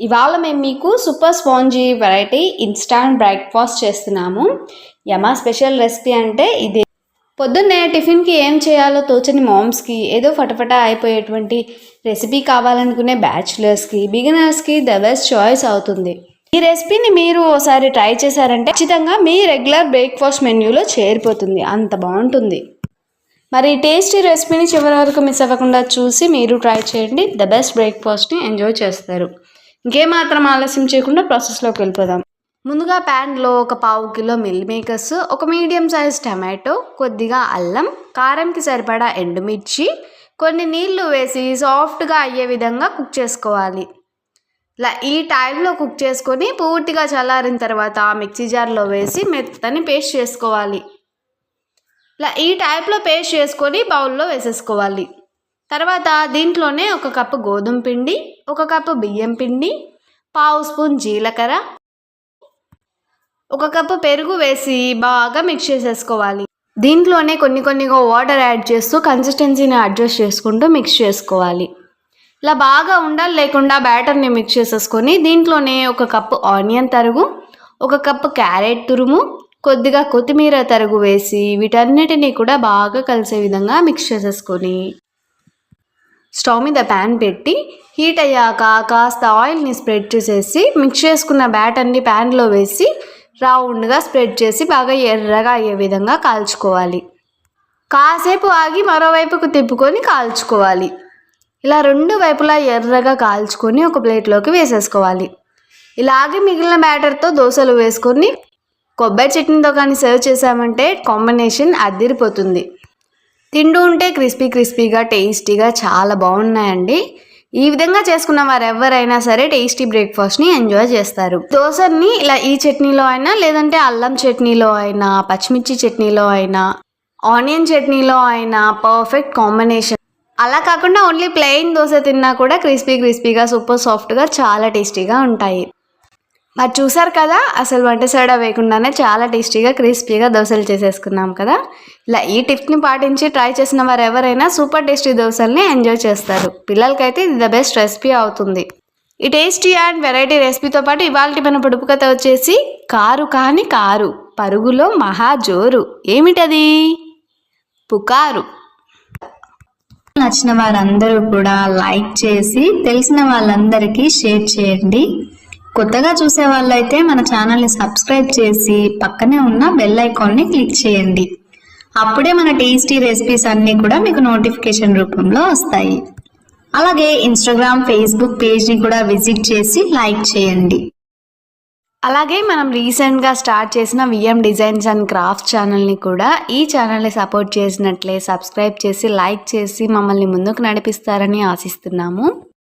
ఇవాళ మేము మీకు super spongy variety instant breakfast చేస్తున్నాము. యమా స్పెషల్ రెసిపీ అంటే ఇదే. పొద్దున్నే టిఫిన్కి ఏం చేయాలో తోచని మామ్స్కి ఏదో ఫటఫట అయిపోయేటువంటి రెసిపీ కావాలనుకునే బ్యాచులర్స్కి బిగినర్స్కి ద బెస్ట్ చాయిస్ అవుతుంది. ఈ రెసిపీని మీరు ఒకసారి ట్రై చేశారంటే ఖచ్చితంగా మీ రెగ్యులర్ బ్రేక్ఫాస్ట్ మెన్యూలో చేరిపోతుంది. అంత బాగుంటుంది. మరి టేస్టీ రెసిపీని చివరి వరకు మిస్ అవ్వకుండా చూసి మీరు ట్రై చేయండి. ద బెస్ట్ బ్రేక్ఫాస్ట్ని ఎంజాయ్ చేస్తారు. ఇంకేమాత్రం ఆలస్యం చేయకుండా ప్రాసెస్లోకి వెళ్ళిపోదాం. ముందుగా ప్యాన్లో ఒక పావు కిలో మిల్ మేకర్స్ ఒక మీడియం సైజ్ టమాటో కొద్దిగా అల్లం కారంకి సరిపడా ఎండుమిర్చి కొన్ని నీళ్ళు వేసి సాఫ్ట్గా అయ్యే విధంగా కుక్ చేసుకోవాలి. ఇలా ఈ టైంలో కుక్ చేసుకొని పూర్తిగా చల్లారిన తర్వాత మిక్సీ జార్లో వేసి మెత్తని పేస్ట్ చేసుకోవాలి. ఇలా ఈ టైప్లో పేస్ట్ చేసుకొని బౌల్లో వేసేసుకోవాలి. తర్వాత దీంట్లోనే ఒక కప్పు గోధుమ పిండి ఒక కప్పు బియ్యం పిండి పావు స్పూన్ జీలకర్ర ఒక కప్పు పెరుగు వేసి బాగా మిక్స్ చేసేసుకోవాలి. దీంట్లోనే కొన్ని కొన్నిగా వాటర్ యాడ్ చేస్తూ కన్సిస్టెన్సీని అడ్జస్ట్ చేసుకుంటూ మిక్స్ చేసుకోవాలి. ఇలా బాగా ఉండాలి లేకుండా బ్యాటర్ని మిక్స్ చేసేసుకొని దీంట్లోనే ఒక కప్పు ఆనియన్ తరుగు ఒక కప్పు క్యారెట్ తురుము కొద్దిగా కొత్తిమీర తరుగు వేసి వీటన్నిటిని కూడా బాగా కలిసే విధంగా మిక్స్ చేసేసుకొని స్టవ్ మీద ప్యాన్ పెట్టి హీట్ అయ్యాక కాస్త ఆయిల్ని స్ప్రెడ్ చేసేసి మిక్స్ చేసుకున్న బ్యాటర్ని ప్యాన్లో వేసి రౌండ్గా స్ప్రెడ్ చేసి బాగా ఎర్రగా అయ్యే విధంగా కాల్చుకోవాలి. కాసేపు ఆగి మరోవైపుకు తిప్పుకొని కాల్చుకోవాలి. ఇలా రెండు వైపులా ఎర్రగా కాల్చుకొని ఒక ప్లేట్లోకి వేసేసుకోవాలి. ఇలాగే మిగిలిన బ్యాటర్తో దోశలు వేసుకొని కొబ్బరి చట్నీతో కానీ సర్వ్ చేసామంటే కాంబినేషన్ అదిరిపోతుంది. తింటూ ఉంటే క్రిస్పీ క్రిస్పీగా టేస్టీగా చాలా బాగున్నాయండి. ఈ విధంగా చేసుకున్న వారు ఎవరైనా సరే టేస్టీ బ్రేక్ఫాస్ట్ని ఎంజాయ్ చేస్తారు. దోశని ఇలా ఈ చట్నీలో అయినా లేదంటే అల్లం చట్నీలో అయినా పచ్చిమిర్చి చట్నీలో అయినా ఆనియన్ చట్నీలో అయినా పర్ఫెక్ట్ కాంబినేషన్. అలా కాకుండా ఓన్లీ ప్లెయిన్ దోశ తిన్నా కూడా క్రిస్పీ క్రిస్పీగా సూపర్ సాఫ్ట్గా చాలా టేస్టీగా ఉంటాయి. మరి చూసారు కదా అసలు వంట సోడా వేయకుండానే చాలా టేస్టీగా క్రిస్పీగా దోశలు చేసేసుకున్నాం కదా. ఇలా ఈ టిప్ని పాటించి ట్రై చేసిన వారు ఎవరైనా సూపర్ టేస్టీ దోశల్ని ఎంజాయ్ చేస్తారు. పిల్లలకైతే ఇది ద బెస్ట్ రెసిపీ అవుతుంది. ఈ టేస్టీ అండ్ వెరైటీ రెసిపీతో పాటు ఇవాళ మన పొడుపు కథ వచ్చేసి కారు కాని కారు పరుగులో మహా జోరు. ఏమిటది? పుకారు. నచ్చిన వారందరూ కూడా లైక్ చేసి తెలిసిన వాళ్ళందరికీ షేర్ చేయండి. కొత్తగా చూసే వాళ్ళైతే మన ఛానల్ని సబ్స్క్రైబ్ చేసి పక్కనే ఉన్న బెల్ ఐకాన్ని క్లిక్ చేయండి. అప్పుడే మన టేస్టీ రెసిపీస్ అన్నీ కూడా మీకు నోటిఫికేషన్ రూపంలో వస్తాయి. అలాగే ఇన్స్టాగ్రామ్ ఫేస్బుక్ పేజ్ని కూడా విజిట్ చేసి లైక్ చేయండి. అలాగే మనం రీసెంట్గా స్టార్ట్ చేసిన విఎం డిజైన్స్ అండ్ క్రాఫ్ట్ ఛానల్ని కూడా ఈ ఛానల్ని సపోర్ట్ చేసినట్లే సబ్స్క్రైబ్ చేసి లైక్ చేసి మమ్మల్ని ముందుకు నడిపిస్తారని ఆశిస్తున్నాము.